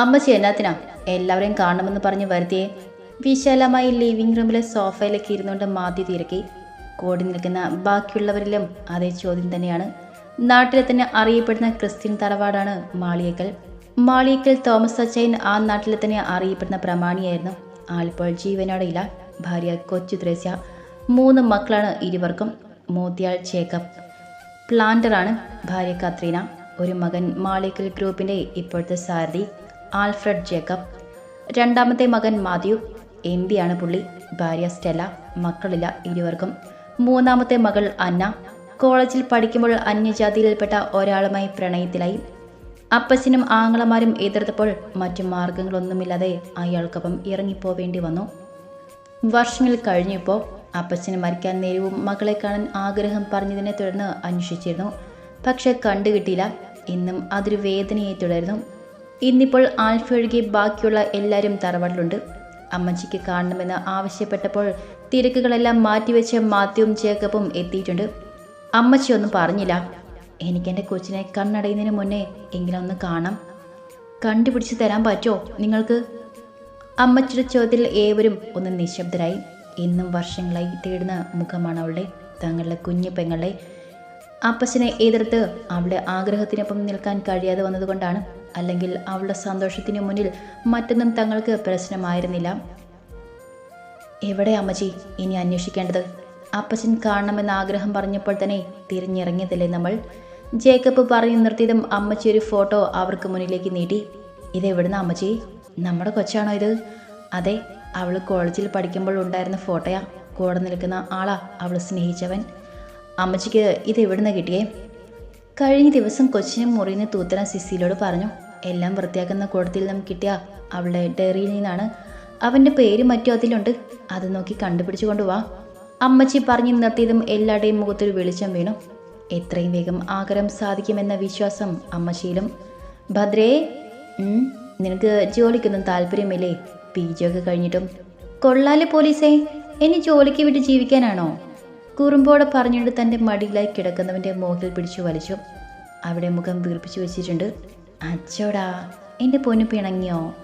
അമ്മച്ചി എന്നാത്തിനാ എല്ലാവരെയും കാണണമെന്ന് പറഞ്ഞ് വരുത്തിയെ. വിശാലമായി ലിവിംഗ് റൂമിലെ സോഫയിലേക്ക് ഇരുന്നുകൊണ്ട് മാതി തിരക്കി. കൂടി നിൽക്കുന്ന ബാക്കിയുള്ളവരിലും അതേ ചോദ്യം തന്നെയാണ്. നാട്ടിലെ തന്നെ അറിയപ്പെടുന്ന ക്രിസ്ത്യൻ തറവാടാണ് മാളിയേക്കൽ. മാളിയേക്കൽ തോമസ് അച്ചയൻ ആ നാട്ടിലെ തന്നെ അറിയപ്പെടുന്ന പ്രമാണിയായിരുന്നു. ആളിപ്പോൾ ജീവനോടെയില്ല. ഭാര്യ കൊച്ചു ത്രേസ്യ. മൂന്ന് മക്കളാണ് ഇരുവർക്കും. മൂത്തിയാൾ ചേക്കപ്പ് പ്ലാന്ററാണ് ഭാര്യ കത്രീന ഒരു മകൻ മാളിക്കൽ ഗ്രൂപ്പിന്റെ ഇപ്പോഴത്തെ സാരഥി. ആൽഫ്രഡ് ജേക്കബ് രണ്ടാമത്തെ മകൻ മാത്യു എം ആണ് പുള്ളി ഭാര്യ സ്റ്റെല മക്കളില്ല ഇരുവർക്കും. മൂന്നാമത്തെ മകൾ അന്ന കോളേജിൽ പഠിക്കുമ്പോൾ അന്യജാതിയിൽപ്പെട്ട ഒരാളുമായി പ്രണയത്തിലായി. അപ്പച്ചനും ആങ്ങളമാരും എതിർത്തപ്പോൾ മറ്റു മാർഗങ്ങളൊന്നുമില്ലാതെ അയാൾക്കൊപ്പം ഇറങ്ങിപ്പോവേണ്ടി വന്നു. വർഷങ്ങൾ കഴിഞ്ഞപ്പോൾ അപ്പച്ചന് മരിക്കാൻ നേരവും മകളെ കാണാൻ ആഗ്രഹം പറഞ്ഞതിനെ തുടർന്ന് അന്വേഷിച്ചിരുന്നു. പക്ഷെ കണ്ടുകിട്ടിയില്ല. ഇന്നും അതൊരു വേദനയെ തുടരുന്നു. ഇന്നിപ്പോൾ ആൽഫ ഒഴികെ ബാക്കിയുള്ള എല്ലാവരും തറവാട്ടിലുണ്ട്. അമ്മച്ചിക്ക് കാണണമെന്ന് ആവശ്യപ്പെട്ടപ്പോൾ തിരക്കുകളെല്ലാം മാറ്റിവെച്ച് മാത്യുവും ജേക്കബും എത്തിയിട്ടുണ്ട്. അമ്മച്ചി ഒന്നും പറഞ്ഞില്ല. എനിക്കെന്റെ കൊച്ചിനെ കണ്ണടയുന്നതിന് മുന്നേ എങ്കിലും ഒന്ന് കാണാം. കണ്ടുപിടിച്ച് തരാൻ പറ്റുമോ നിങ്ങൾക്ക്? അമ്മച്ചിയുടെ ചോദ്യത്തിൽ ഏവരും ഒന്ന് നിശബ്ദരായി. ഇന്നും വർഷങ്ങളായി തേടുന്ന മുഖമാണ് അവളുടെ. തങ്ങളുടെ കുഞ്ഞു പെങ്ങളുടെ അപ്പച്ചനെ എതിർത്ത് അവളുടെ ആഗ്രഹത്തിനൊപ്പം നിൽക്കാൻ കഴിയാതെ വന്നതുകൊണ്ടാണ് അല്ലെങ്കിൽ അവളുടെ സന്തോഷത്തിന് മുന്നിൽ മറ്റൊന്നും തങ്ങൾക്ക് പ്രശ്നമായിരുന്നില്ല. എവിടെ അമ്മച്ചി ഇനി അന്വേഷിക്കേണ്ടത്? അപ്പച്ചൻ കാണണമെന്ന ആഗ്രഹം പറഞ്ഞപ്പോൾ തന്നെ തിരിഞ്ഞിറങ്ങിയതല്ലേ നമ്മൾ? ജേക്കബ് പറഞ്ഞു നിർത്തിയതും അമ്മച്ചി ഒരു ഫോട്ടോ അവർക്ക് മുന്നിലേക്ക് നീട്ടി. ഇത് എവിടുന്ന അമ്മച്ചി? നമ്മുടെ കൊച്ചാണോ ഇത്? അതെ അവൾ കോളേജിൽ പഠിക്കുമ്പോൾ ഉണ്ടായിരുന്ന ഫോട്ടോയാ. കൂടെ നിൽക്കുന്ന ആളാ അവൾ സ്നേഹിച്ചവൻ. അമ്മച്ചിക്ക് ഇത് എവിടുന്ന് കിട്ടിയേ? കഴിഞ്ഞ ദിവസം കൊച്ചിനെ മുറിയുന്ന തൂത്തന സിസിയിലോട് പറഞ്ഞു എല്ലാം വൃത്തിയാക്കുന്ന കൂടത്തിൽ നിന്നും കിട്ടിയ അവളുടെ ഡയറിയിൽ നിന്നാണ്. അവന്റെ പേര് മറ്റു അതിലുണ്ട്. അത് നോക്കി കണ്ടുപിടിച്ചു കൊണ്ടുവാ അമ്മച്ചി പറഞ്ഞു നിർത്തിയതും എല്ലാവരുടെയും മുഖത്തൊരു വെളിച്ചം വീണു. എത്രയും വേഗം ആഗ്രഹം സാധിക്കുമെന്ന വിശ്വാസം അമ്മച്ചിയിലും. ഭദ്രേ നിനക്ക് ജോലിക്കൊന്നും താല്പര്യമില്ലേ? പി ജി ഒക്കെ കഴിഞ്ഞിട്ടും. കൊള്ളാലെ പോലീസേ. ഇനി ജോലിക്ക് വിട്ട് ജീവിക്കാനാണോ? കുറുമ്പോടെ പറഞ്ഞുകൊണ്ട് തന്റെ മടിയിലായി കിടക്കുന്നവന്റെ മുഖത്തിൽ പിടിച്ചു വലിച്ചു. അവിടെ മുഖം വീർപ്പിച്ചു വെച്ചിട്ടുണ്ട്. അച്ചോടാ എന്റെ പൊന്നു പിണങ്ങിയോ?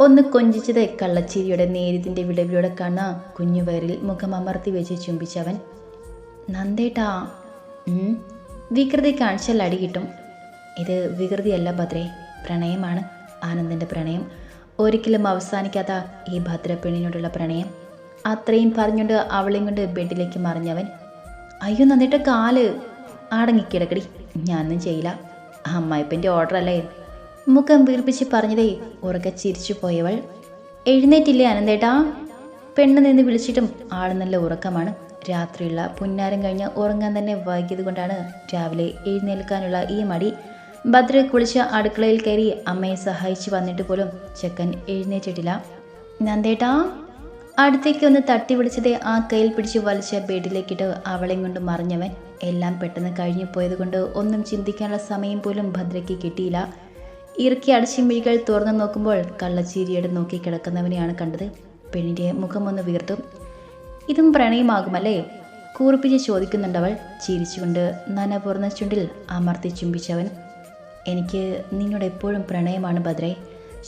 ഒന്ന് കൊഞ്ചിച്ചത് കള്ളച്ചിരിയുടെ നേരിതിന്റെ വിടവിലൂടെ കണ്ണ കുഞ്ഞു വയറിൽ മുഖം അമർത്തി വെച്ച് ചുംബിച്ചവൻ. നന്ദേട്ടാ വികൃതി കാണിച്ചാൽ അടി കിട്ടും. ഇത് വികൃതിയല്ല ഭദ്രേ പ്രണയമാണ് ആനന്ദന്റെ പ്രണയം. ഒരിക്കലും അവസാനിക്കാത്ത ഈ ഭദ്രപ്പെണ്ണിനോടുള്ള പ്രണയം. അത്രയും പറഞ്ഞുകൊണ്ട് അവളെയും കൊണ്ട് ബെഡിലേക്ക് മറിഞ്ഞവൻ അയ്യോ നന്നിട്ട് കാൽ അടങ്ങിക്കിടക്കടി ഞാനൊന്നും ചെയ്യില്ല. അമ്മായിപ്പന്റെ ഓർഡർ അല്ലേ മുഖം വീർപ്പിച്ച് പറഞ്ഞതേ ഉറക്കെ ചിരിച്ചു പോയവൾ എഴുന്നേറ്റില്ലേ അനന്തേട്ടാ? പെണ്ണ് നിന്ന് വിളിച്ചിട്ടും ആൾ നല്ല ഉറക്കമാണ്. രാത്രിയുള്ള പുന്നാരം കഴിഞ്ഞ് ഉറങ്ങാൻ തന്നെ വൈകിയത് കൊണ്ടാണ് രാവിലെ എഴുന്നേൽക്കാനുള്ള ഈ മടി. ഭദ്ര കുളിച്ച് അടുക്കളയിൽ കയറി അമ്മയെ സഹായിച്ച് വന്നിട്ട് പോലും ചെക്കൻ എഴുന്നേറ്റിട്ടില്ല. നന്ദേട്ടാ അടുത്തേക്ക് ഒന്ന് തട്ടി വിളിച്ചത് ആ കയ്യിൽ പിടിച്ച് വലിച്ച ബെഡിലേക്കിട്ട് അവളെയും കൊണ്ട് മറിഞ്ഞവൻ എല്ലാം പെട്ടെന്ന് കഴിഞ്ഞു പോയതുകൊണ്ട് ഒന്നും ചിന്തിക്കാനുള്ള സമയം പോലും ഭദ്രയ്ക്ക് കിട്ടിയില്ല. ഇറുക്കി അടച്ച മിഴികൾ തുറന്നു നോക്കുമ്പോൾ കള്ളച്ചീരിയോട് നോക്കി കിടക്കുന്നവനെയാണ് കണ്ടത്. പെണ്ണിന്റെ മുഖമൊന്ന് വീർത്തു. ഇതും പ്രണയമാകുമല്ലേ? കൂർപ്പിച്ച് ചോദിക്കുന്നുണ്ടവൾ. ചിരിച്ചുകൊണ്ട് നനപൂർണ ചുണ്ടിൽ അമർത്തി ചുംബിച്ചവൻ. എനിക്ക് നിന്നോട് എപ്പോഴും പ്രണയമാണ് ഭദ്രേ.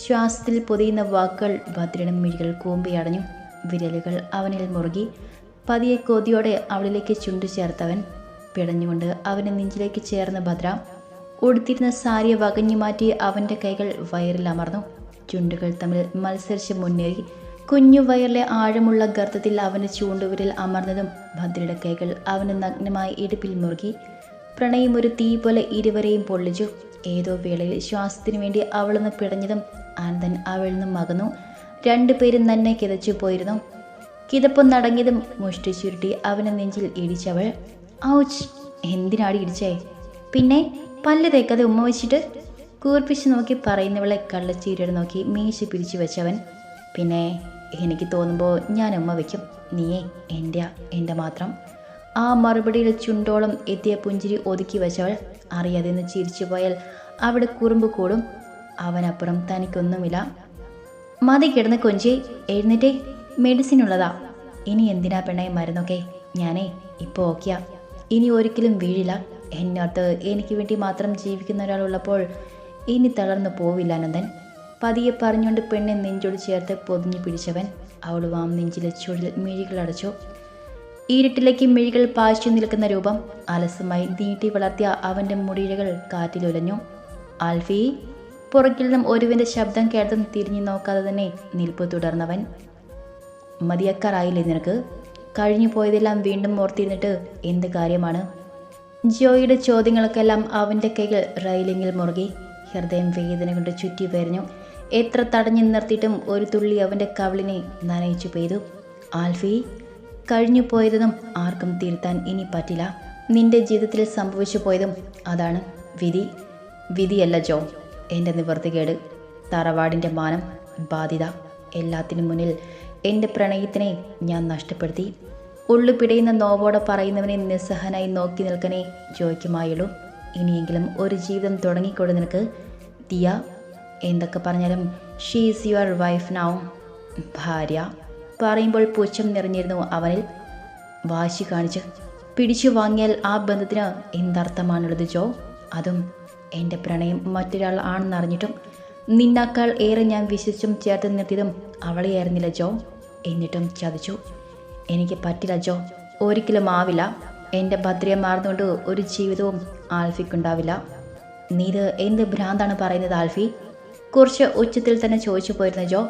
ശ്വാസത്തിൽ പൊതിയുന്ന വാക്കുകൾ ഭദ്രയുടെ മിഴികൾ കൂമ്പിയടഞ്ഞു വിരലുകൾ അവനിൽ മുറുകി പതിയെ കൊതിയോടെ അവളിലേക്ക് ചുണ്ടു ചേർത്തവൻ പിടഞ്ഞുകൊണ്ട് അവനെ നെഞ്ചിലേക്ക് ചേർന്ന് ഭദ്ര ഉടുത്തിരുന്ന സാരിയെ വകഞ്ഞു മാറ്റി അവന്റെ കൈകൾ വയറിൽ അമർന്നു. ചുണ്ടുകൾ തമ്മിൽ മത്സരിച്ച് മുന്നേറി. കുഞ്ഞു വയറിലെ ആഴമുള്ള ഗർത്തത്തിൽ അവന്റെ ചൂണ്ടുവിരൽ അമർന്നതും ഭദ്രയുടെ കൈകൾ അവന് നഗ്നമായി ഇടുപ്പിൽ മുറുകി. പ്രണയം ഒരു തീ പോലെ ഇരുവരെയും പൊള്ളിച്ചു. ഏതോ വേളയിൽ ശ്വാസത്തിനു വേണ്ടി അവളൊന്ന് പിടഞ്ഞതും ആനന്ദൻ അവളിൽ നിന്നും മകന്നു. രണ്ടുപേരും തന്നെ കിതച്ചു പോയിരുന്നു. കിതപ്പം നടങ്ങിയതും മുഷ്ടി ചുരുട്ടി അവനെ നെഞ്ചിൽ ഇടിച്ചവൾ ഔച്ച് എന്തിനാടി ഇടിച്ചേ? പിന്നെ പല്ല് തേക്കാതെ ഉമ്മ വെച്ചിട്ട്? കൂർപ്പിച്ച് നോക്കി പറയുന്നവളെ കള്ളച്ചീരയുടെ നോക്കി മീശ പിരിച്ചു വെച്ചവൻ പിന്നെ എനിക്ക് തോന്നുമ്പോൾ ഞാൻ ഉമ്മ വയ്ക്കും നീയേ എന്റെ എന്റെ മാത്രം. ആ മറുപടിയിൽ ചുണ്ടോളം എത്തിയ പുഞ്ചിരി ഒതുക്കി വെച്ചവൾ അറിയാതെ നിന്ന് ചിരിച്ചു പോയാൽ അവിടെ കുറുമ്പ് കൂടും. അവനപ്പുറം തനിക്കൊന്നുമില്ല. മതി കിടന്ന് കൊഞ്ചി എഴുന്നേറ്റേ. മെഡിസിൻ ഉള്ളതാ ഇനി എന്തിനാ പെണ്ണേ മരുന്നൊക്കെ? ഞാനേ ഇപ്പോൾ ഓക്കെയാ. ഇനി ഒരിക്കലും വീഴില്ല. എന്നോട്ട് എനിക്ക് വേണ്ടി മാത്രം ജീവിക്കുന്ന ഒരാളുള്ളപ്പോൾ ഇനി തളർന്നു പോവില്ല അനന്തൻ. പതിയെ പറഞ്ഞുകൊണ്ട് പെണ്ണെ നെഞ്ചോട് ചേർത്ത് പൊതിഞ്ഞു പിടിച്ചവൻ അവൾ വാം നെഞ്ചിലെ ചുഴൽ മിഴികൾ അടച്ചു. ഇരുട്ടിലേക്ക് മിഴികൾ പായിച്ചു നിൽക്കുന്ന രൂപം അലസമായി നീട്ടി വളർത്തിയ അവന്റെ മുടിയിഴകൾ കാറ്റിലുലഞ്ഞു ആൽഫി പുറകിൽ നിന്നും ഒരുവിന്റെ ശബ്ദം കേട്ടതും തിരിഞ്ഞു നോക്കാതെ തന്നെ നിൽപ്പ് തുടർന്നവൻ മതിയക്കാറായില്ലേ നിനക്ക്? കഴിഞ്ഞു പോയതെല്ലാം വീണ്ടും ഓർത്തിരുന്നിട്ട് എന്ത് കാര്യമാണ്? ജോയിയുടെ ചോദ്യങ്ങൾക്കെല്ലാം അവന്റെ കൈകൾ റൈലിങ്ങിൽ മുറുകി ഹൃദയം വേദന കൊണ്ട് ചുറ്റി വരഞ്ഞു എത്ര തടഞ്ഞു നിർത്തിയിട്ടും ഒരു തുള്ളി അവന്റെ കവിളിനെ നനയിച്ചു പെയ്തു. ആൽഫി കഴിഞ്ഞു പോയതും ആർക്കും തിരുത്താൻ ഇനി പറ്റില്ല. നിന്റെ ജീവിതത്തിൽ സംഭവിച്ചു പോയതും അതാണ് വിധി. വിധിയല്ല ജോ. എന്റെ നിവൃത്തികേട് തറവാടിന്റെ മാനം ബാധ്യത എല്ലാത്തിനും മുന്നിൽ എന്റെ പ്രണയത്തിനെ ഞാൻ നഷ്ടപ്പെടുത്തി. ഉള്ളു പിടയുന്ന നോവോടെ പറയുന്നവനെ നിസ്സഹനായി നോക്കി നിൽക്കണേ ജോയ്ക്കുമായുള്ളൂ. ഇനിയെങ്കിലും ഒരു ജീവിതം തുടങ്ങിക്കൊടു നിനക്ക്. ദിയ എന്തൊക്കെ പറഞ്ഞാലും ഷീസ് യുവർ വൈഫ് നൗ ഭാര്യ പറയുമ്പോൾ പുച്ഛം നിറഞ്ഞിരുന്നു അവനിൽ. വാശി കാണിച്ച് പിടിച്ചു വാങ്ങിയാൽ ആ ബന്ധത്തിന് എന്തർത്ഥമാണുള്ളത് ജോ? അതും എന്റെ പ്രണയം മറ്റൊരാൾ ആണെന്നറിഞ്ഞിട്ടും നിന്നാക്കാൾ ഏറെ ഞാൻ വിശ്വസിച്ചും ചേർത്ത് നിർത്തിയതും അവളെയായിരുന്നില്ല ജോ. എന്നിട്ടും ചതിച്ചു. എനിക്ക് പറ്റില്ല ജോ. ഒരിക്കലും ആവില്ല. എന്റെ ഭദ്രയെ മാറുന്നുകൊണ്ട് ഒരു ജീവിതവും ആൽഫിക്കുണ്ടാവില്ല. നീ ഇത് എന്ത് ഭ്രാന്താണ് പറയുന്നത് ആൽഫി? കുറച്ച് ഉച്ചത്തിൽ തന്നെ ചോദിച്ചു പോയിരുന്ന ജോ.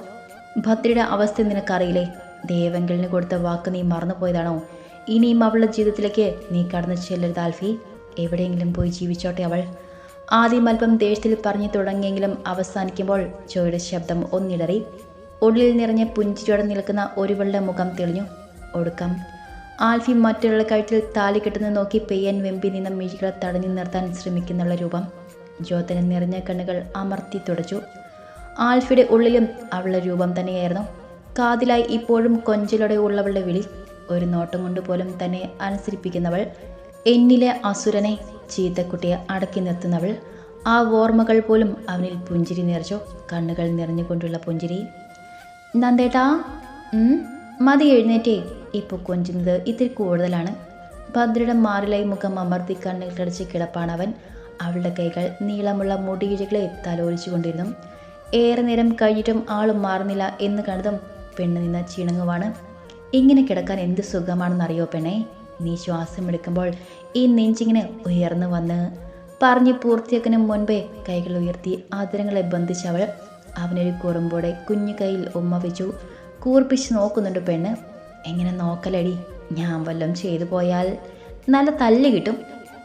ഭദ്രയുടെ അവസ്ഥ നിനക്കറിയില്ലേ? ദേവങ്കലിന് കൊടുത്ത വാക്ക് നീ മറന്നുപോയതാണോ ഇനിയും അവളുടെ ജീവിതത്തിലേക്ക് നീ കടന്നു ചെല്ലരുത് ആൽഫി. എവിടെയെങ്കിലും പോയി ജീവിച്ചോട്ടെ അവൾ. ആദ്യം അല്പം ദേഷ്യത്തിൽ പറഞ്ഞു തുടങ്ങിയെങ്കിലും അവസാനിക്കുമ്പോൾ ജോയുടെ ശബ്ദം ഒന്നിടറി. ഉള്ളിൽ നിറഞ്ഞ പുഞ്ചിരിയോടെ നിൽക്കുന്ന ഒരുവളുടെ മുഖം തെളിഞ്ഞു. ഒടുക്കം. ആൽഫി മറ്റൊരാളുടെ കഴുത്തിൽ താലി കെട്ടുന്നത് നോക്കി പെയ്യൻ വെമ്പി നിന്ന മിഴികളെ തടഞ്ഞു നിർത്താൻ ശ്രമിക്കുന്നുള്ള രൂപം. ജ്യോതന നിറഞ്ഞ കണ്ണുകൾ അമർത്തി തുടച്ചു. ആൽഫിയുടെ ഉള്ളിലും അവളുടെ രൂപം തന്നെയായിരുന്നു. കാതിലായി ഇപ്പോഴും കൊഞ്ചലോടെ ഉള്ളവളുടെ വിളി. ഒരു നോട്ടം കൊണ്ട് പോലും തന്നെ അനുസരിപ്പിക്കുന്നവൾ എന്നിലെ അസുരനെ ചീത്തക്കുട്ടിയെ അടക്കി നിർത്തുന്നവൾ ആ ഓർമ്മകൾ പോലും അവനിൽ പുഞ്ചിരി നിറച്ചു കണ്ണുകൾ നിറഞ്ഞുകൊണ്ടുള്ള പുഞ്ചിരി. നന്ദേട്ടാ മതി എഴുന്നേറ്റേ. ഇപ്പോൾ കൊഞ്ചുന്നത് ഇത്തിരി കൂടുതലാണ്. ഭദ്രയുടെ മാറിലായി മുഖം അമർത്തി കണ്ണിൽ കടിച്ച് കിടപ്പാണവൻ. അവളുടെ കൈകൾ നീളമുള്ള മുടിയിഴകളെ തലോലിച്ചു കൊണ്ടിരുന്നു ഏറെ നേരം കഴിഞ്ഞിട്ടും ആളും മാറുന്നില്ല എന്ന് കണ്ടതും പെണ്ണ് നിന്ന് ചിണങ്ങുവാണ് ഇങ്ങനെ കിടക്കാൻ എന്ത് സുഖമാണെന്നറിയോ പെണ്ണെ? നീ ശ്വാസമെടുക്കുമ്പോൾ ഈ നെഞ്ചിങ്ങനെ ഉയർന്നു വന്ന് പറഞ്ഞ് പൂർത്തിയാക്കുന്ന മുൻപേ കൈകൾ ഉയർത്തി ആദരങ്ങളെ ബന്ധിച്ചവൾ അവനൊരു കുറുമ്പോടെ കുഞ്ഞു കൈയിൽ ഉമ്മ വെച്ചു. കൂർപ്പിച്ച് നോക്കുന്നുണ്ട് പെണ്ണ്. എങ്ങനെ നോക്കലടി? ഞാൻ വല്ലതും ചെയ്തു പോയാൽ നല്ല തല്ല് കിട്ടും.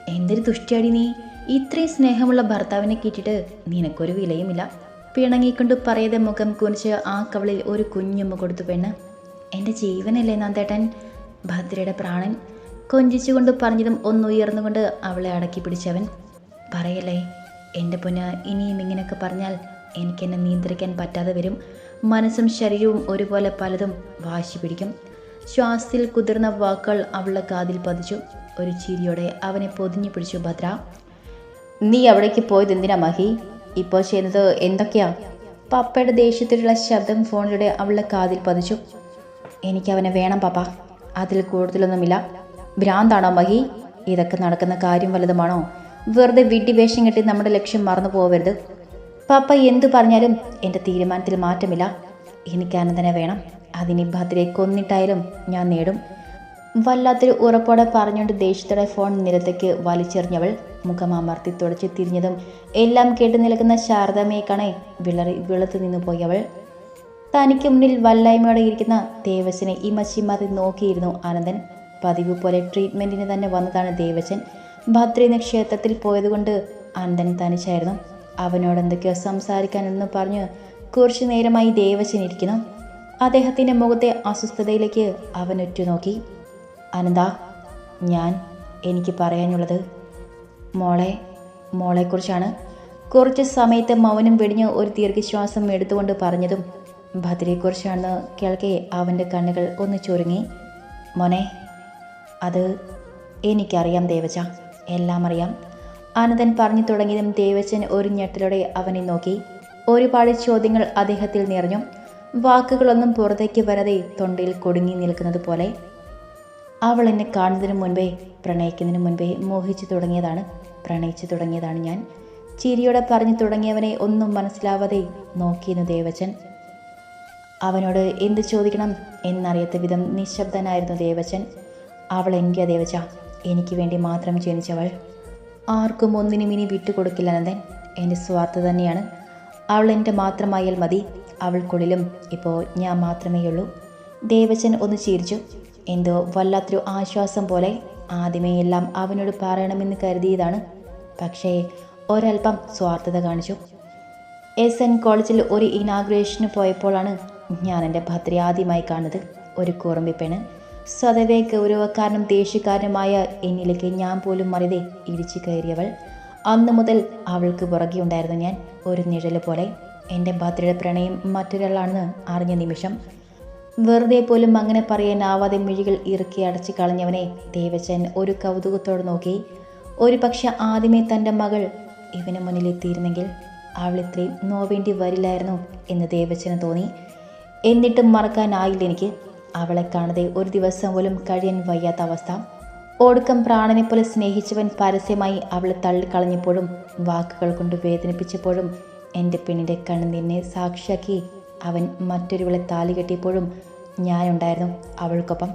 എന്തൊരു ദുഷ്ടിയാടി നീ. ഇത്രയും സ്നേഹമുള്ള ഭർത്താവിനെ കിട്ടിയിട്ട് നിനക്കൊരു വിലയുമില്ല. പിണങ്ങിക്കൊണ്ട് പറയാതെ മുഖം കുനിച്ച് ആ കവളിൽ ഒരു കുഞ്ഞുമ്മ കൊടുത്തു പെണ്ണ്. എന്റെ ജീവനല്ലേ നന്ദേട്ടൻ? ഭദ്രയുടെ പ്രാണൻ. കൊഞ്ചിച്ചുകൊണ്ട് പറഞ്ഞതും ഒന്നുയർന്നുകൊണ്ട് അവളെ അടക്കി പിടിച്ചവൻ പറയല്ലേ എന്റെ പൊന്ന് ഇനിയും ഇങ്ങനെയൊക്കെ പറഞ്ഞാൽ എനിക്കെന്നെ നിയന്ത്രിക്കാൻ പറ്റാതെ വരും. മനസ്സും ശരീരവും ഒരുപോലെ പലതും വാശി പിടിക്കും. ശ്വാസത്തിൽ കുതിർന്ന വാക്കുകൾ അവളുടെ കാതിൽ പതിച്ചു. ഒരു ചിരിയോടെ അവനെ പൊതിഞ്ഞു പിടിച്ചു ഭദ്ര. നീ അവിടേക്ക് പോയത് എന്തിനാ മഹി? ഇപ്പോൾ ചെയ്യുന്നത് എന്തൊക്കെയാ? പപ്പയുടെ ദേഷ്യത്തിലുള്ള ശബ്ദം ഫോണിലൂടെ അവളുടെ കാതിൽ പതിച്ചു. എനിക്കവനെ വേണം പാപ്പ. അതിൽ കൂടുതലൊന്നുമില്ല. ഭ്രാന്താണോ മഹി? ഇതൊക്കെ നടക്കുന്ന കാര്യം വലുതുമാണോ വെറുതെ വിഡ്ഢി വേഷം കെട്ടി നമ്മുടെ ലക്ഷ്യം മറന്നു പോകരുത് പാപ്പ എന്തു പറഞ്ഞാലും എന്റെ തീരുമാനത്തിൽ മാറ്റമില്ല. എനിക്ക് അനന്തനെ വേണം. അതിനി ഭദ്രയെ കൊന്നിട്ടായാലും ഞാൻ നേടും. വല്ലാത്തൊരു ഉറപ്പോടെ പറഞ്ഞുകൊണ്ട് ദേഷ്യത്തോടെ ഫോൺ നിരത്തേക്ക് വലിച്ചെറിഞ്ഞവൾ മുഖം അമർത്തി തുടച്ച് തിരിഞ്ഞതും എല്ലാം കേട്ട് നിൽക്കുന്ന ശാരദാമ്മയെ വിളറി വിളത്ത് നിന്നു പോയവൾ. തനിക്ക് മുന്നിൽ വല്ലായ്മയോടെ ഇരിക്കുന്ന ദേവസിനെ ഇമച്ചിമാതി നോക്കിയിരുന്നു ആനന്ദൻ പതിവ് പോലെ ട്രീറ്റ്മെന്റിന് തന്നെ വന്നതാണ് ദേവചൻ ഭദ്രി എന്ന ക്ഷേത്രത്തിൽ പോയതുകൊണ്ട് അന്തൻ തനിച്ചായിരുന്നു. അവനോട് എന്തൊക്കെയോ സംസാരിക്കാനെന്ന് പറഞ്ഞ് കുറച്ചു നേരമായി ദേവച്ചൻ ഇരിക്കുന്നു. അദ്ദേഹത്തിന്റെ മുഖത്തെ അസ്വസ്ഥതയിലേക്ക് അവൻ ഉറ്റുനോക്കി. അനന്ത ഞാൻ എനിക്ക് പറയാനുള്ളത് മോളെ മോളെക്കുറിച്ചാണ്. കുറച്ച് സമയത്ത് മൗനം വെടിഞ്ഞ് ഒരു ദീർഘശ്വാസം എടുത്തുകൊണ്ട് പറഞ്ഞതും ഭദ്രയെക്കുറിച്ചാണെന്ന് കേൾക്കെ അവന്റെ കണ്ണുകൾ ഒന്ന് ചുരുങ്ങി. മോനെ അത് എനിക്കറിയാം ദേവച്ച. എല്ലാം അറിയാം. അനന്തൻ പറഞ്ഞു തുടങ്ങിയതും ദേവച്ചൻ ഒരു ഞെട്ടലോടെ അവനെ നോക്കി. ഒരുപാട് ചോദ്യങ്ങൾ അദ്ദേഹത്തിൽ നിറഞ്ഞു. വാക്കുകളൊന്നും പുറത്തേക്ക് വരാതെ തൊണ്ടയിൽ കുടുങ്ങി നിൽക്കുന്നത് പോലെ. അവൾ എന്നെ കാണുന്നതിന് മുൻപേ പ്രണയിക്കുന്നതിന് മുൻപേ മോഹിച്ചു തുടങ്ങിയതാണ് പ്രണയിച്ചു തുടങ്ങിയതാണ് ഞാൻ. ചിരിയോടെ പറഞ്ഞു തുടങ്ങിയവനെ ഒന്നും മനസ്സിലാവാതെ നോക്കിയിരുന്നു ദേവച്ചൻ. അവനോട് എന്ത് ചോദിക്കണം എന്നറിയാത്ത വിധം നിശബ്ദനായിരുന്നു ദേവച്ചൻ. അവൾ എന്റെ ദേവച്ച എനിക്ക് വേണ്ടി മാത്രം ജനിച്ചവൾ. ആർക്കും ഒന്നിനും ഇനി വിട്ടുകൊടുക്കില്ല നന്ദൻ. എന്റെ സ്വാർത്ഥ തന്നെയാണ്. അവൾ എന്റെ മാത്രമായാൽ മതി. അവൾക്കുള്ളിലും ഇപ്പോൾ ഞാൻ മാത്രമേ ഉള്ളൂ ദേവച്ചൻ ഒന്ന് ചിരിച്ചു. എന്തോ വല്ലാത്തൊരു ആശ്വാസം പോലെ ആദ്യമേ എല്ലാം അവനോട് പറയണമെന്ന് കരുതിയതാണ്. പക്ഷേ ഒരൽപ്പം സ്വാർത്ഥത കാണിച്ചു. എസ് എൻ കോളേജിൽ ഒരു ഇനാഗ്രേഷന് പോയപ്പോഴാണ് ഞാൻ എന്റെ ഭദ്ര ആദ്യമായി കാണുന്നത്. ഒരു കുറുമ്പിപ്പെണ് സ്വതവേ ഗൗരവക്കാരനും ദേഷ്യക്കാരനുമായ എന്നിലേക്ക് ഞാൻ പോലും മറിതെ ഇടിച്ചു കയറിയവൾ. അന്നു മുതൽ അവൾക്ക് പുറകെ ഉണ്ടായിരുന്നു ഞാൻ ഒരു നിഴൽ പോലെ. എന്റെ ഭദ്രയുടെ പ്രണയം മറ്റൊരാളാണെന്ന് അറിഞ്ഞ നിമിഷം വെറുതെ പോലും അങ്ങനെ പറയാനാവാതെ മിഴികൾ ഇറുക്കി അടച്ചു കളഞ്ഞവനെ ദേവച്ചൻ ഒരു കൗതുകത്തോടെ നോക്കി. ഒരു പക്ഷെ ആദ്യമേ തന്റെ മകൾ ഇവന് മുന്നിലെത്തിയിരുന്നെങ്കിൽ അവൾ ഇത്രയും നോവേണ്ടി വരില്ലായിരുന്നു എന്ന് ദേവച്ചന് തോന്നി. എന്നിട്ടും മറക്കാനായില്ല എനിക്ക്. അവളെ കാണാതെ ഒരു ദിവസം പോലും കഴിയാൻ വയ്യാത്ത അവസ്ഥ. ഓടുക്കം പ്രാണനെ പോലെ സ്നേഹിച്ചവൻ പരസ്യമായി അവളെ തള്ളിക്കളഞ്ഞപ്പോഴും വാക്കുകൾ കൊണ്ട് വേദനിപ്പിച്ചപ്പോഴും എന്റെ പെണ്ണിന്റെ കണ്ണുനീരിനെ സാക്ഷിയാക്കി. അവൻ മറ്റൊരുവളെ താലി കെട്ടിയപ്പോഴും ഞാനുണ്ടായിരുന്നു അവൾക്കൊപ്പം.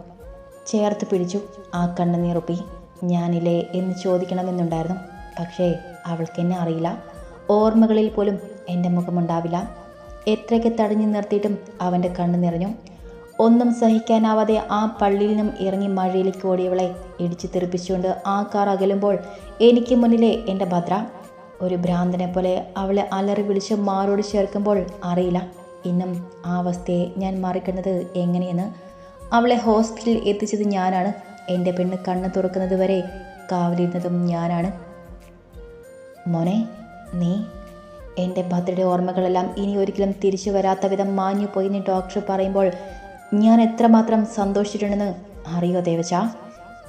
ചേർത്ത് പിടിച്ചു ആ കണ്ണുനീറുപ്പി ഞാനില്ലേ എന്ന് ചോദിക്കണമെന്നുണ്ടായിരുന്നു. പക്ഷേ അവൾക്ക് എന്നെ അറിയില്ല. ഓർമ്മകളിൽ പോലും എന്റെ മുഖമുണ്ടാവില്ല. എത്രയൊക്കെ തടഞ്ഞു നിർത്തിയിട്ടും അവന്റെ കണ്ണു നിറഞ്ഞു. ഒന്നും സഹിക്കാനാവാതെ ആ പള്ളിയിൽ നിന്നും ഇറങ്ങി മഴയിലേക്ക് ഓടിയവളെ ഇടിച്ചു തെറിപ്പിച്ചുകൊണ്ട് ആ കാർ അകലുമ്പോൾ എനിക്ക് മുന്നിലെ എന്റെ ഭദ്ര. ഒരു ഭ്രാന്തനെ പോലെ അവളെ അലറി വിളിച്ച് മാറോട് ചേർക്കുമ്പോൾ അറിയില്ല. ഇന്നും ആ അവസ്ഥയെ ഞാൻ മറിക്കുന്നത് എങ്ങനെയെന്ന്. അവളെ ഹോസ്പിറ്റലിൽ എത്തിച്ചത് ഞാനാണ്. എന്റെ പെണ്ണ് കണ്ണ് തുറക്കുന്നത് വരെ കാവലിരുന്നതും ഞാനാണ്. മോനെ നീ? എന്റെ ഭദ്രയുടെ ഓർമ്മകളെല്ലാം ഇനി ഒരിക്കലും തിരിച്ചു വരാത്ത വിധം മാഞ്ഞു പോയി ഡോക്ടർ പറയുമ്പോൾ ഞാൻ എത്രമാത്രം സന്തോഷിച്ചിട്ടുണ്ടെന്ന് അറിയോ ദേവച്ച?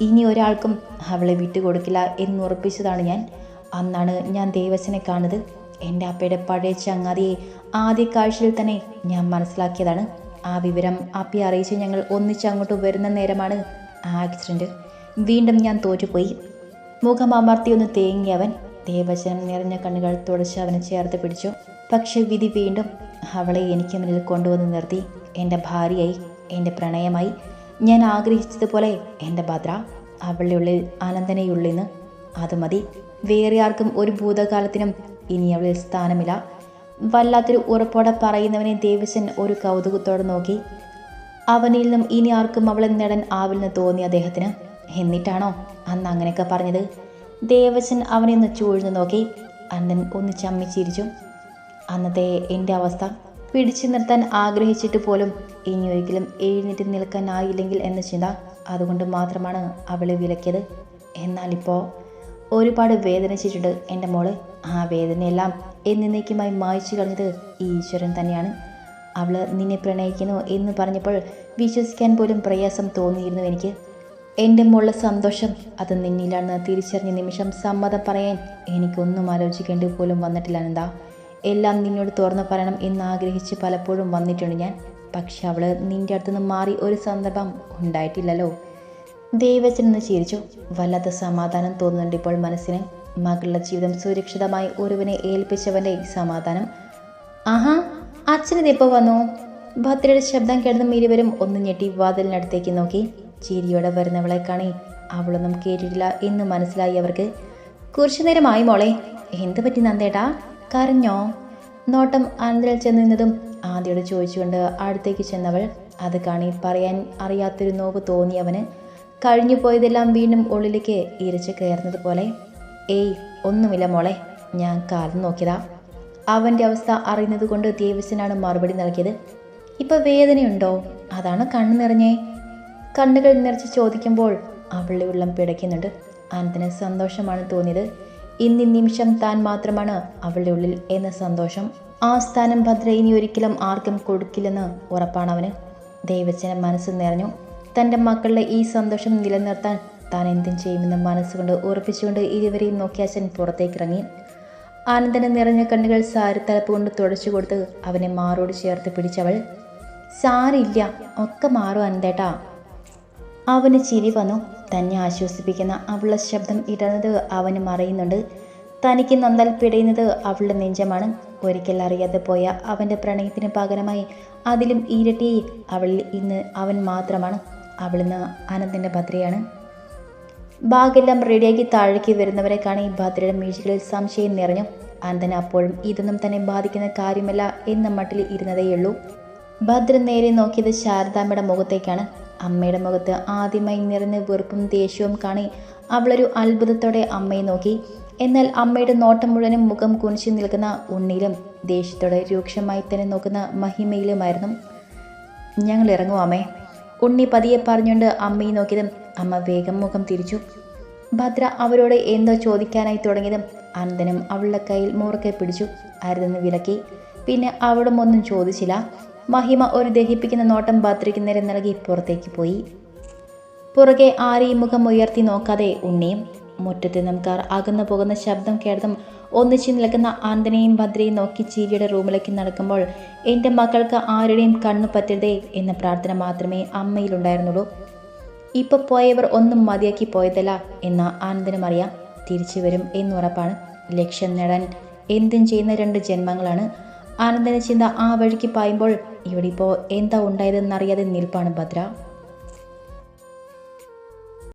ഇനി ഒരാൾക്കും അവളെ വിട്ടുകൊടുക്കില്ല എന്ന് ഉറപ്പിച്ചതാണ് ഞാൻ. അന്നാണ് ഞാൻ ദേവച്ചനെ കാണുന്നത്. എന്റെ അപ്പയുടെ പഴയ ചങ്ങാതിയെ ആദ്യ കാഴ്ചയിൽ തന്നെ ഞാൻ മനസ്സിലാക്കിയതാണ്. ആ വിവരം അപ്പയെ അറിയിച്ച് ഞങ്ങൾ ഒന്നിച്ച് അങ്ങോട്ട് വരുന്ന നേരമാണ് ആക്സിഡന്റ് വീണ്ടും ഞാൻ തോറ്റുപോയി. മുഖം അമർത്തിയൊന്ന് തേങ്ങിയവൻ ദേവചനം നിറഞ്ഞ കണ്ണുകൾ തുടച്ച് അവനെ ചേർത്ത് പിടിച്ചു. പക്ഷെ വിധി വീണ്ടും അവളെ എനിക്ക് മുന്നിൽ കൊണ്ടുവന്ന് നിർത്തി. എന്റെ ഭാര്യയായി എന്റെ പ്രണയമായി. ഞാൻ ആഗ്രഹിച്ചതുപോലെ എന്റെ ഭദ്ര അവളുടെ ഉള്ളിൽ അനന്തനയുള്ളിന്ന്. അത് മതി. വേറെ ആർക്കും ഒരു ഭൂതകാലത്തിനും ഇനി അവളിൽ സ്ഥാനമില്ല. വല്ലാത്തൊരു ഉറപ്പോടെ പറയുന്നവനെ ദേവശൻ ഒരു കൗതുകത്തോടെ നോക്കി. അവനിൽ നിന്നും ഇനി ആർക്കും അവളെ നേടാൻ ആവില്ലെന്ന് തോന്നി അദ്ദേഹത്തിന് എന്നിട്ടാണോ അന്ന് അങ്ങനെയൊക്കെ പറഞ്ഞത്? ദേവച്ചൻ അവനെ ഒന്ന് ചൂഴ്ന്നു നോക്കി. അണ്ണൻ ഒന്ന് ചമ്മി ചിരിച്ചു. അന്നത്തെ എന്റെ അവസ്ഥ പിടിച്ചു നിർത്താൻ ആഗ്രഹിച്ചിട്ട് പോലും ഇനി ഒരിക്കലും എഴുന്നേറ്റ് നിൽക്കാനായില്ലെങ്കിൽ എന്ന ചിന്ത അതുകൊണ്ട് മാത്രമാണ് അവളെ വിലക്കിയത്. എന്നാലിപ്പോൾ ഒരുപാട് വേദനിച്ചിട്ടുണ്ട് എന്റെ മോൾ. ആ വേദനയെല്ലാം എന്നേക്കുമായി മായ്ച്ചു കളഞ്ഞത് ഈശ്വരൻ തന്നെയാണ്. അവൾ നിന്നെ പ്രണയിക്കുന്നു എന്ന് പറഞ്ഞപ്പോൾ വിശ്വസിക്കാൻ പോലും പ്രയാസം തോന്നിയിരുന്നു എനിക്ക്. എന്റെ മോളുടെ സന്തോഷം അത് നിന്നിലാണെന്ന് തിരിച്ചറിഞ്ഞ നിമിഷം സമ്മതം പറയാൻ എനിക്കൊന്നും ആലോചിക്കേണ്ടി പോലും വന്നിട്ടില്ല എന്താ എല്ലാം നിന്നോട് തുറന്നു പറയണം എന്നാഗ്രഹിച്ച് പലപ്പോഴും വന്നിട്ടുണ്ട് ഞാൻ. പക്ഷെ അവൾ നിന്റെ അടുത്തുനിന്ന് മാറി ഒരു സന്ദർഭം ഉണ്ടായിട്ടില്ലല്ലോ. ദൈവത്തിനെന്ന് ചിരിച്ചു വല്ലാത്ത സമാധാനം തോന്നുന്നുണ്ട് ഇപ്പോൾ മനസ്സിന്. മകളുടെ ജീവിതം സുരക്ഷിതമായി ഒരുവനെ ഏൽപ്പിച്ചവന്റെ സമാധാനം. ആഹാ അച്ഛനിതെപ്പോൾ വന്നു? ഭദ്രയുടെ ശബ്ദം കേട്ടതും ഇരുവരും ഒന്ന് ഞെട്ടി വാതിലിനടുത്തേക്ക് നോക്കി. ചിരിയോടെ വരുന്നവളെ കാണി. അവളൊന്നും കേട്ടിട്ടില്ല എന്ന് മനസ്സിലായി അവർക്ക്. കുറച്ചു നേരമായി മോളെ. എന്ത് പറ്റി നന്ദേട്ടാ? കരഞ്ഞോ? നോട്ടം അനന്തരൽ ചെന്ന് നിന്നതും ആദ്യോട് ചോദിച്ചുകൊണ്ട് അടുത്തേക്ക് ചെന്നവൾ അത് കാണി പറയാൻ അറിയാത്തൊരു നോവ് തോന്നിയവന്. കഴിഞ്ഞു പോയതെല്ലാം വീണ്ടും ഉള്ളിലേക്ക് ഇരച്ച് കയറുന്നത് പോലെ. ഏയ് ഒന്നുമില്ല മോളെ ഞാൻ കാലം നോക്കിയതാ. അവന്റെ അവസ്ഥ അറിയുന്നത് കൊണ്ട് ദേവസ്വനാണ് മറുപടി നൽകിയത്. ഇപ്പൊ വേദനയുണ്ടോ? അതാണ് കണ്ണു നിറഞ്ഞേ. കണ്ണുകൾ നിറച്ച് ചോദിക്കുമ്പോൾ അവളുടെ ഉള്ളം പിടയ്ക്കുന്നുണ്ട്. അനന്തിന് സന്തോഷമാണ് തോന്നിയത്. ഇന്ന് നിമിഷം താൻ മാത്രമാണ് അവളുടെ ഉള്ളിൽ എന്ന സന്തോഷം. ആ സ്ഥാനം ഭദ്ര ഇനി ഒരിക്കലും ആർക്കും കൊടുക്കില്ലെന്ന് ഉറപ്പാണ് അവന് ദൈവച്ചന മനസ്സ് നിറഞ്ഞു. തന്റെ മക്കളുടെ ഈ സന്തോഷം നിലനിർത്താൻ താൻ എന്തും ചെയ്യുമെന്ന് മനസ്സുകൊണ്ട് ഉറപ്പിച്ചുകൊണ്ട് ഇരുവരെയും നോക്കി അച്ഛൻ പുറത്തേക്കിറങ്ങി. ആനന്ദന് നിറഞ്ഞ കണ്ണുകൾ സാരിത്തലപ്പ് കൊണ്ട് തുടച്ചു കൊടുത്ത് അവനെ മാറോട് ചേർത്ത് പിടിച്ചവൾ സാരില്ല ഒക്കെ മാറും അനന്തേട്ടാ. അവന് ചിരി വന്നു. തന്നെ ആശ്വസിപ്പിക്കുന്ന അവളുടെ ശബ്ദം ഇടന്നത് അവനും അറിയുന്നുണ്ട്. തനിക്ക് നന്ദൽ പിടയുന്നത് അവളുടെ നെഞ്ചമാണ്. ഒരിക്കൽ അറിയാതെ പോയ അവന്റെ പ്രണയത്തിന് പകരമായി അതിലും ഇരട്ടി അവളിൽ ഇന്ന് അവൻ മാത്രമാണ്. അവളിന്ന് അനന്തിന്റെ ഭദ്രയാണ്. ബാഗെല്ലാം റെഡിയാക്കി താഴേക്ക് വരുന്നവരെ കാണി ഭദ്രയുടെ മീഴ്ചകളിൽ സംശയം നിറഞ്ഞു. അനന്തന് അപ്പോഴും ഇതൊന്നും തന്നെ ബാധിക്കുന്ന കാര്യമല്ല എന്ന മട്ടിൽ ഇരുന്നതേയുള്ളൂ. ഭദ്ര നേരെ നോക്കിയത് ശാരദാമ്മയുടെ മുഖത്തേക്കാണ്. അമ്മയുടെ മുഖത്ത് ആദ്യമായി നിറഞ്ഞ വെറുപ്പും ദേഷ്യവും കാണി അവളൊരു അത്ഭുതത്തോടെ അമ്മയെ നോക്കി. എന്നാൽ അമ്മയുടെ നോട്ടം മുഴുവനും മുഖം കുനിച്ചു നിൽക്കുന്ന ഉണ്ണിയിലും ദേഷ്യത്തോടെ രൂക്ഷമായി തന്നെ നോക്കുന്ന മഹിമയിലുമായിരുന്നു. ഞങ്ങൾ ഇറങ്ങും അമ്മേ? ഉണ്ണി പതിയെ പറഞ്ഞുകൊണ്ട് അമ്മയെ നോക്കിയതും അമ്മ വേഗം മുഖം തിരിച്ചു. ഭദ്ര അവരോട് എന്തോ ചോദിക്കാനായി തുടങ്ങിയതും അനന്തനും അവളുടെ കയ്യിൽ മുറുക്കെ പിടിച്ചു അരുതെന്ന് വിലക്കി. പിന്നെ അവളും ഒന്നും ചോദിച്ചില്ല. മഹിമ ഒരു ദഹിപ്പിക്കുന്ന നോട്ടം ഭദ്രയ്ക്ക് നേരെ നൽകി പുറത്തേക്ക് പോയി. പുറകെ ആരെയും മുഖം ഉയർത്തി നോക്കാതെ ഉണ്ണിയും മുറ്റത്ത് നമുക്കാർ കാർ അകന്നു പോകുന്ന ശബ്ദം കേട്ടതും ഒന്നിച്ചു നിൽക്കുന്ന ആന്തനെയും ഭദ്രയും നോക്കി ചീരിയുടെ റൂമിലേക്ക് നടക്കുമ്പോൾ എന്റെ മക്കൾക്ക് ആരുടെയും കണ്ണു പറ്റരുതേ എന്ന പ്രാർത്ഥന മാത്രമേ അമ്മയിലുണ്ടായിരുന്നുള്ളൂ. ഇപ്പോൾ പോയവർ ഒന്നും മതിയാക്കി പോയതല്ല എന്ന ആനന്ദനും അറിയാം. തിരിച്ചു വരും എന്നുറപ്പാണ്. ലക്ഷ്യം നേടാൻ എന്തും ചെയ്യുന്ന രണ്ട് ജന്മങ്ങളാണ്. ആനന്ദന ചിന്ത ആ വഴിക്ക് പായുമ്പോൾ ഇവിടെ ഇപ്പോൾ എന്താ ഉണ്ടായതെന്നറിയാതെ നിൽപ്പാണ് ഭദ്ര.